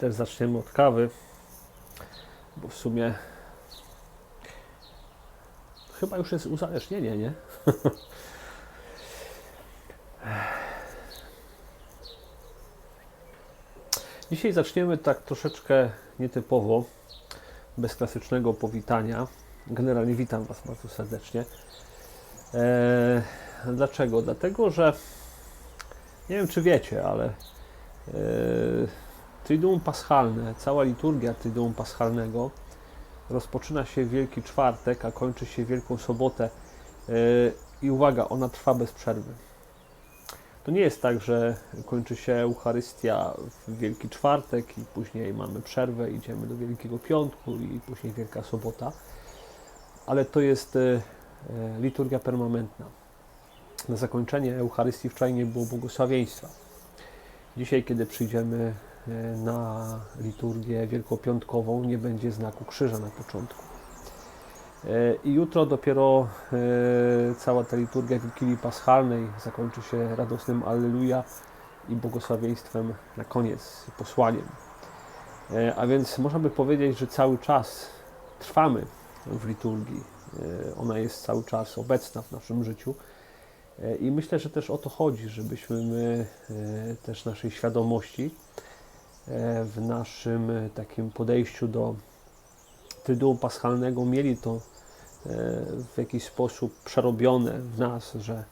też zaczniemy od kawy, bo w sumie chyba już jest uzależnienie, nie? Dzisiaj zaczniemy tak troszeczkę nietypowo, bez klasycznego powitania. Generalnie witam Was bardzo serdecznie. Eee, dlaczego? Dlatego, że nie wiem, czy wiecie, ale e, Triduum Paschalne, cała liturgia Triduum Paschalnego rozpoczyna się Wielki Czwartek, a kończy się Wielką Sobotę. E, I uwaga, ona trwa bez przerwy. To nie jest tak, że kończy się Eucharystia w Wielki Czwartek i później mamy przerwę, idziemy do Wielkiego Piątku i później Wielka Sobota, ale to jest e, e, liturgia permanentna. Na zakończenie Eucharystii wczoraj nie było błogosławieństwa. Dzisiaj, kiedy przyjdziemy na liturgię wielkopiątkową, nie będzie znaku krzyża na początku. E, I jutro dopiero e, cała ta liturgia Wigilii Paschalnej zakończy się radosnym Alleluja i błogosławieństwem na koniec, posłaniem. E, A więc można by powiedzieć, że cały czas trwamy w liturgii. Ona jest cały czas obecna w naszym życiu. I myślę, że też o to chodzi, żebyśmy my też naszej świadomości w naszym takim podejściu do Tytułu Paschalnego mieli to w jakiś sposób przerobione w nas, że,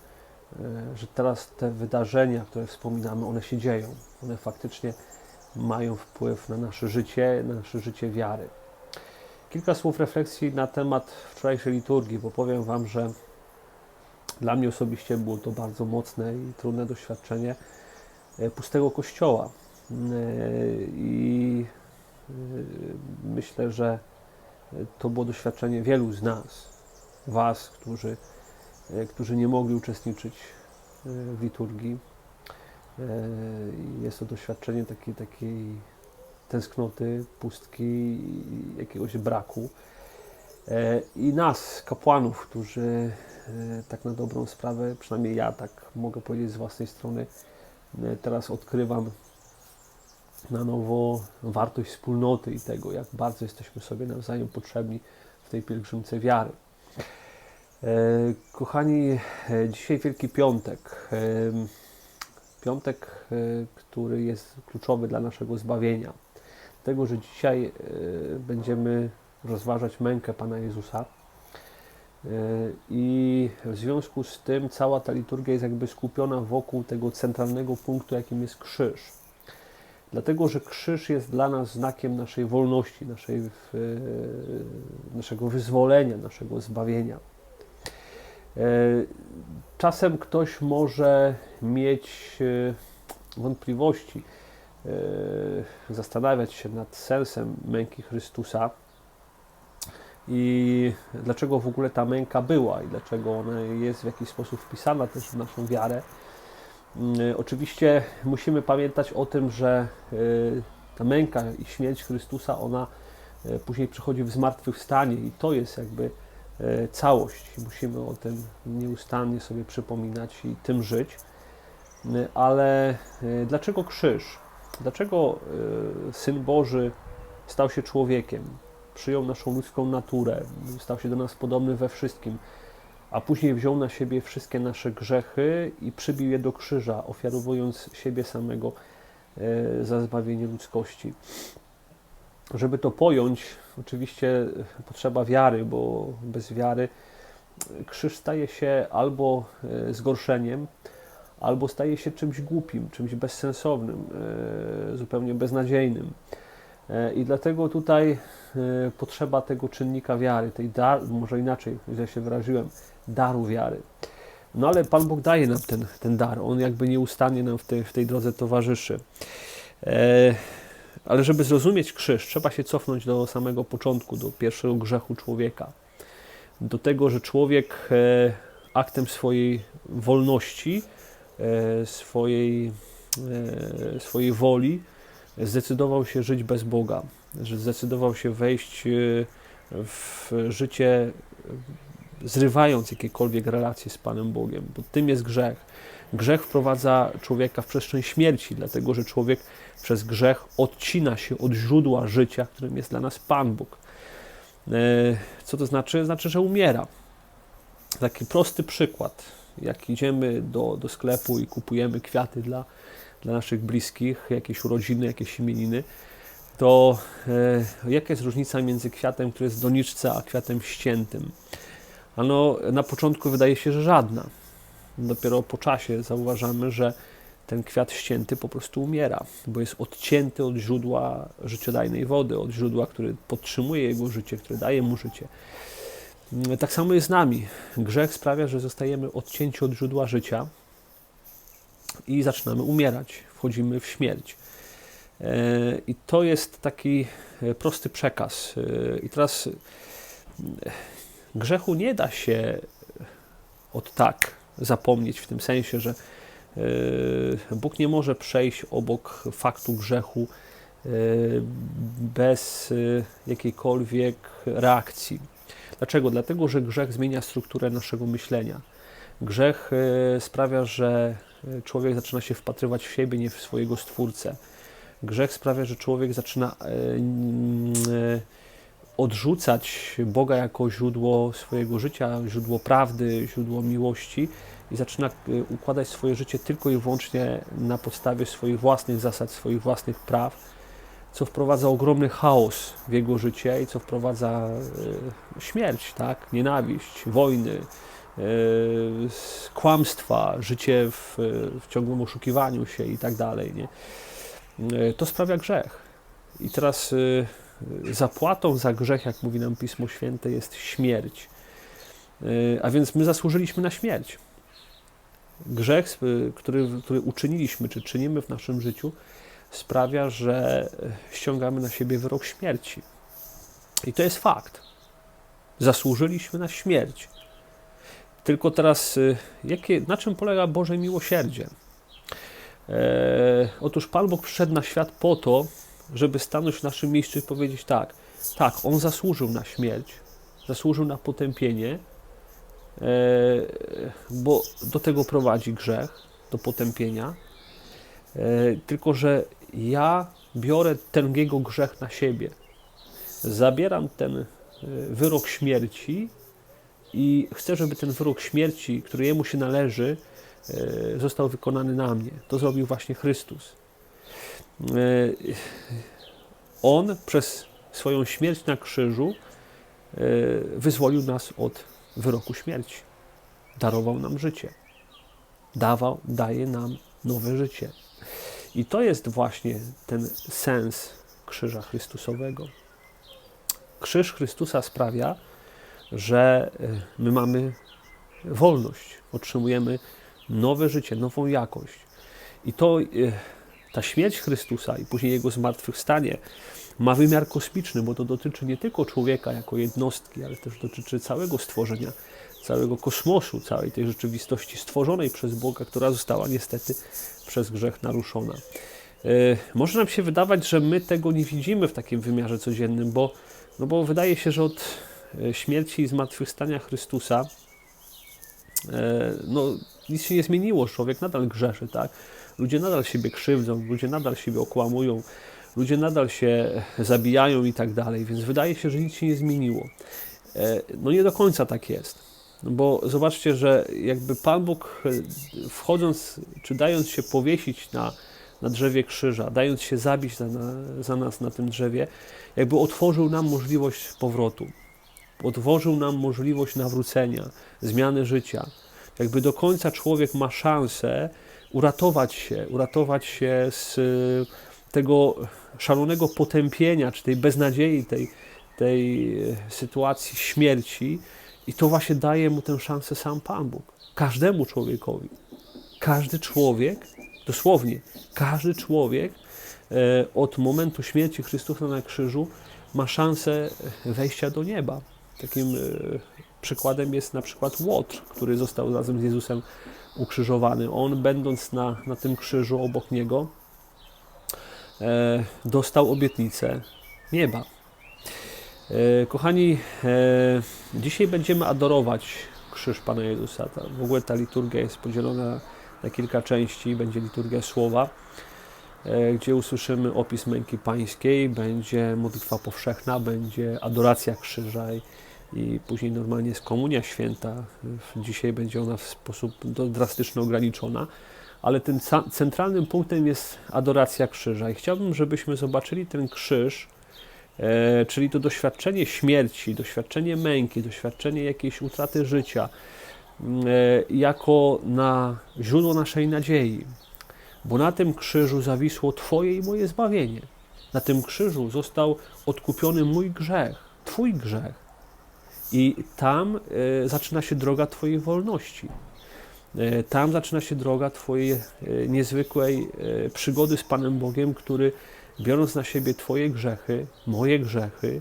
że teraz te wydarzenia, które wspominamy, one się dzieją. One faktycznie mają wpływ na nasze życie, na nasze życie wiary. Kilka słów refleksji na temat wczorajszej liturgii, bo powiem Wam, że dla mnie osobiście było to bardzo mocne i trudne doświadczenie pustego kościoła. I myślę, że to było doświadczenie wielu z nas, Was, którzy, którzy nie mogli uczestniczyć w liturgii. Jest to doświadczenie takiej, takiej tęsknoty, pustki, jakiegoś braku. I nas, kapłanów, którzy tak na dobrą sprawę, przynajmniej ja tak mogę powiedzieć z własnej strony, teraz odkrywam na nowo wartość wspólnoty i tego, jak bardzo jesteśmy sobie nawzajem potrzebni w tej pielgrzymce wiary. Kochani, dzisiaj Wielki Piątek. Piątek, który jest kluczowy dla naszego zbawienia. Tego, że dzisiaj będziemy rozważać mękę Pana Jezusa. I w związku z tym cała ta liturgia jest jakby skupiona wokół tego centralnego punktu, jakim jest krzyż. Dlatego, że krzyż jest dla nas znakiem naszej wolności, naszej, naszego wyzwolenia, naszego zbawienia. Czasem ktoś może mieć wątpliwości, zastanawiać się nad sensem męki Chrystusa i dlaczego w ogóle ta męka była i dlaczego ona jest w jakiś sposób wpisana też w naszą wiarę. Oczywiście musimy pamiętać o tym, że ta męka i śmierć Chrystusa, ona później przychodzi w zmartwychwstanie i to jest jakby całość. Musimy o tym nieustannie sobie przypominać i tym żyć. Ale dlaczego krzyż? Dlaczego Syn Boży stał się człowiekiem? Przyjął naszą ludzką naturę, stał się do nas podobny we wszystkim a później wziął na siebie wszystkie nasze grzechy i przybił je do krzyża, ofiarowując siebie samego za zbawienie ludzkości. Żeby to pojąć, oczywiście potrzeba wiary, bo bez wiary krzyż staje się albo zgorszeniem, albo staje się czymś głupim, czymś bezsensownym, zupełnie beznadziejnym. I dlatego tutaj potrzeba tego czynnika wiary, tej dar, może inaczej, źle się wyraziłem, daru wiary. No ale Pan Bóg daje nam ten, ten dar, On jakby nieustannie nam w tej, w tej drodze towarzyszy. E, ale żeby zrozumieć krzyż, trzeba się cofnąć do samego początku, do pierwszego grzechu człowieka. Do tego, że człowiek e, aktem swojej wolności, e, swojej, e, swojej woli zdecydował się żyć bez Boga, że zdecydował się wejść e, w życie zrywając jakiekolwiek relacje z Panem Bogiem, bo tym jest grzech. Grzech wprowadza człowieka w przestrzeń śmierci, dlatego że człowiek przez grzech odcina się od źródła życia, którym jest dla nas Pan Bóg. E, co to znaczy? Znaczy, że umiera. Taki prosty przykład. Jak idziemy do, do sklepu i kupujemy kwiaty dla, dla naszych bliskich, jakieś urodziny, jakieś imieniny, to e, jaka jest różnica między kwiatem, który jest w doniczce, a kwiatem ściętym? Ano, na początku wydaje się, że żadna. Dopiero po czasie zauważamy, że ten kwiat ścięty po prostu umiera, bo jest odcięty od źródła życiodajnej wody, od źródła, który podtrzymuje jego życie, które daje mu życie. Tak samo jest z nami. Grzech sprawia, że zostajemy odcięci od źródła życia i zaczynamy umierać, wchodzimy w śmierć. E, I to jest taki e, prosty przekaz. E, I teraz grzechu nie da się od tak zapomnieć, w tym sensie, że Bóg nie może przejść obok faktu grzechu bez jakiejkolwiek reakcji. Dlaczego? Dlatego, że grzech zmienia strukturę naszego myślenia. Grzech sprawia, że człowiek zaczyna się wpatrywać w siebie, nie w swojego stwórcę Grzech sprawia, że człowiek zaczyna e, e, odrzucać Boga jako źródło swojego życia, źródło prawdy, źródło miłości i zaczyna e, układać swoje życie tylko i wyłącznie na podstawie swoich własnych zasad, swoich własnych praw, co wprowadza ogromny chaos w jego życie i co wprowadza śmierć, tak? nienawiść, wojny, kłamstwa, życie w, w ciągłym oszukiwaniu się i tak dalej. Nie? E, to sprawia grzech. I teraz e, zapłatą za grzech, jak mówi nam Pismo Święte, jest śmierć. E, a więc my zasłużyliśmy na śmierć. Grzech, który, który uczyniliśmy, czy czynimy w naszym życiu, sprawia, że ściągamy na siebie wyrok śmierci. I to jest fakt. Zasłużyliśmy na śmierć. Tylko teraz, jakie, na czym polega Boże miłosierdzie? E, otóż Pan Bóg przyszedł na świat po to, żeby stanąć w naszym miejscu i powiedzieć tak, tak, On zasłużył na śmierć, zasłużył na potępienie, e, bo do tego prowadzi grzech, do potępienia, e, tylko że ja biorę ten Jego grzech na siebie. Zabieram ten e, wyrok śmierci i chcę, żeby ten wyrok śmierci, który Jemu się należy, został wykonany na mnie. To zrobił właśnie Chrystus. E, On przez swoją śmierć na krzyżu e, wyzwolił nas od wyroku śmierci. Darował nam życie. Dawał, daje nam nowe życie. I to jest właśnie ten sens krzyża Chrystusowego. Krzyż Chrystusa sprawia, że my mamy wolność, otrzymujemy nowe życie, nową jakość. I to e, ta śmierć Chrystusa i później Jego zmartwychwstanie ma wymiar kosmiczny, bo to dotyczy nie tylko człowieka jako jednostki, ale też dotyczy całego stworzenia, całego kosmosu, całej tej rzeczywistości stworzonej przez Boga, która została niestety przez grzech naruszona. E, może nam się wydawać, że my tego nie widzimy w takim wymiarze codziennym, bo, no bo wydaje się, że od e, śmierci i zmartwychwstania Chrystusa no, nic się nie zmieniło, człowiek nadal grzeszy, tak? Ludzie nadal siebie krzywdzą, ludzie nadal siebie okłamują, ludzie nadal się zabijają i tak dalej, więc wydaje się, że nic się nie zmieniło. E, no nie do końca tak jest. No bo zobaczcie, że jakby Pan Bóg e, wchodząc, czy dając się powiesić na, na drzewie krzyża, dając się zabić za, za nas na tym drzewie, jakby otworzył nam możliwość powrotu. Otworzył nam możliwość nawrócenia, zmiany życia jakby do końca człowiek ma szansę uratować się, uratować się z y, tego szalonego potępienia, czy tej beznadziei, tej, tej y, sytuacji śmierci. I to właśnie daje mu tę szansę sam Pan Bóg. Każdemu człowiekowi. Każdy człowiek, dosłownie, każdy człowiek e, od momentu śmierci Chrystusa na krzyżu ma szansę wejścia do nieba. Takim e, Przykładem jest na przykład Łotr, który został razem z Jezusem ukrzyżowany. On, będąc na, na tym krzyżu obok niego, e, dostał obietnicę nieba. E, kochani, e, dzisiaj będziemy adorować krzyż Pana Jezusa. Ta, w ogóle ta liturgia jest podzielona na kilka części. Będzie liturgia słowa, e, gdzie usłyszymy opis męki pańskiej, będzie modlitwa powszechna, będzie adoracja krzyża i, i później normalnie jest komunia święta. Dzisiaj będzie ona w sposób drastycznie ograniczona, ale tym centralnym punktem jest adoracja krzyża. I chciałbym, żebyśmy zobaczyli ten krzyż, e, czyli to doświadczenie śmierci, doświadczenie męki, doświadczenie jakiejś utraty życia, e, jako na źródło naszej nadziei. Bo na tym krzyżu zawisło Twoje i moje zbawienie. Na tym krzyżu został odkupiony mój grzech, Twój grzech. I tam e, zaczyna się droga Twojej wolności. E, Tam zaczyna się droga Twojej e, niezwykłej e, przygody z Panem Bogiem, który biorąc na siebie Twoje grzechy, moje grzechy,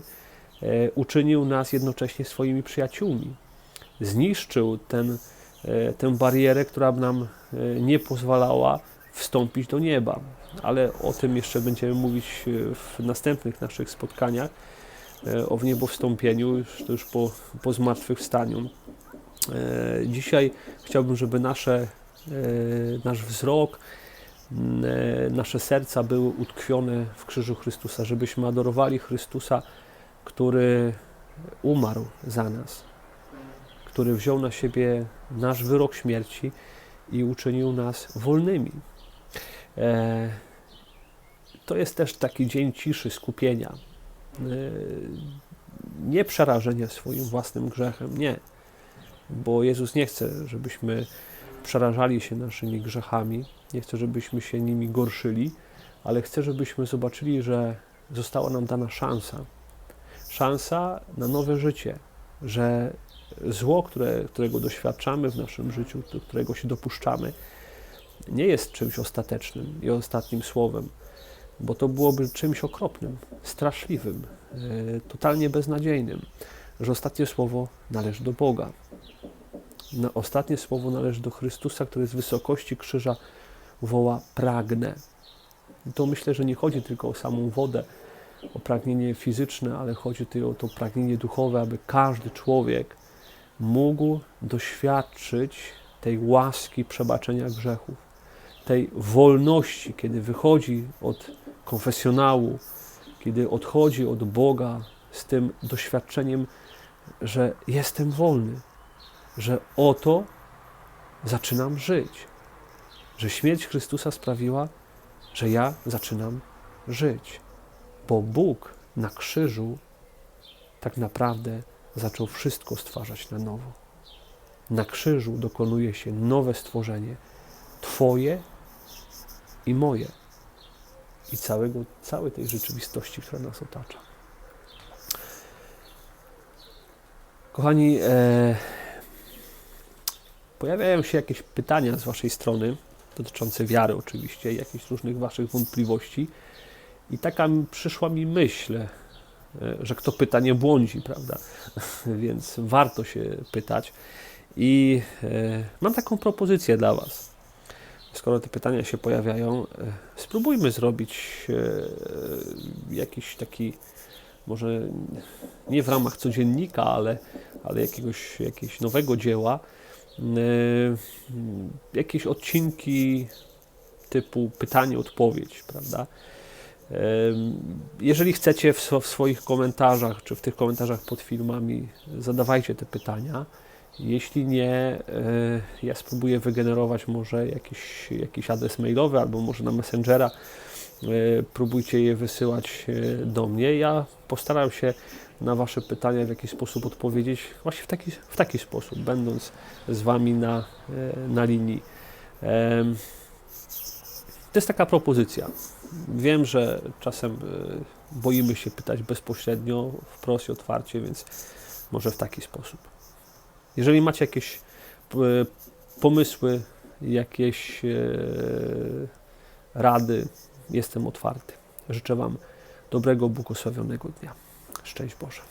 e, uczynił nas jednocześnie swoimi przyjaciółmi. Zniszczył ten, e, tę barierę, która nam e, nie pozwalała wstąpić do nieba. Ale o tym jeszcze będziemy mówić e, w następnych naszych spotkaniach, e, o wniebowstąpieniu, już, to już po, po zmartwychwstaniu. E, Dzisiaj chciałbym, żeby nasze, e, nasz wzrok, e, nasze serca były utkwione w krzyżu Chrystusa, żebyśmy adorowali Chrystusa, który umarł za nas, który wziął na siebie nasz wyrok śmierci i uczynił nas wolnymi. E, To jest też taki dzień ciszy, skupienia. E, Nie przerażenia swoim własnym grzechem, nie bo Jezus nie chce, żebyśmy przerażali się naszymi grzechami, nie chce, żebyśmy się nimi gorszyli, ale chce, żebyśmy zobaczyli, że została nam dana szansa. Szansa na nowe życie, że zło, które, którego doświadczamy w naszym życiu, do którego się dopuszczamy, nie jest czymś ostatecznym i ostatnim słowem, bo to byłoby czymś okropnym, straszliwym, e, totalnie beznadziejnym, że ostatnie słowo należy do Boga. Na ostatnie słowo należy do Chrystusa, który z wysokości krzyża woła pragnę. I to myślę, że nie chodzi tylko o samą wodę, o pragnienie fizyczne, ale chodzi tutaj o to pragnienie duchowe, aby każdy człowiek mógł doświadczyć tej łaski przebaczenia grzechów, tej wolności, kiedy wychodzi od konfesjonału, kiedy odchodzi od Boga z tym doświadczeniem, że jestem wolny, że oto zaczynam żyć, że śmierć Chrystusa sprawiła, że ja zaczynam żyć, bo Bóg na krzyżu tak naprawdę zaczął wszystko stwarzać na nowo. Na krzyżu dokonuje się nowe stworzenie, Twoje i moje, i całego, całej tej rzeczywistości, która nas otacza. Kochani, e, pojawiają się jakieś pytania z Waszej strony, dotyczące wiary oczywiście, jakichś różnych Waszych wątpliwości. I taka przyszła mi myśl, e, że kto pyta, nie błądzi, prawda? Więc warto się pytać. I e, mam taką propozycję dla Was. Skoro te pytania się pojawiają, e, spróbujmy zrobić e, jakiś taki, może nie w ramach codziennika, ale, ale jakiegoś, jakiegoś nowego dzieła, e, jakieś odcinki typu pytanie-odpowiedź, prawda? Jeżeli chcecie w swoich komentarzach, czy w tych komentarzach pod filmami, zadawajcie te pytania. Jeśli nie, e, ja spróbuję wygenerować może jakiś, jakiś adres mailowy albo może na Messengera. E, Próbujcie je wysyłać e, do mnie. Ja postaram się na Wasze pytania w jakiś sposób odpowiedzieć, właśnie w taki, w taki sposób, będąc z Wami na, na linii. To jest taka propozycja. Wiem, że czasem boimy się pytać bezpośrednio, wprost i otwarcie, więc może w taki sposób. Jeżeli macie jakieś e, pomysły, jakieś e, rady, jestem otwarty. Życzę Wam dobrego, błogosławionego dnia. Szczęść Boże.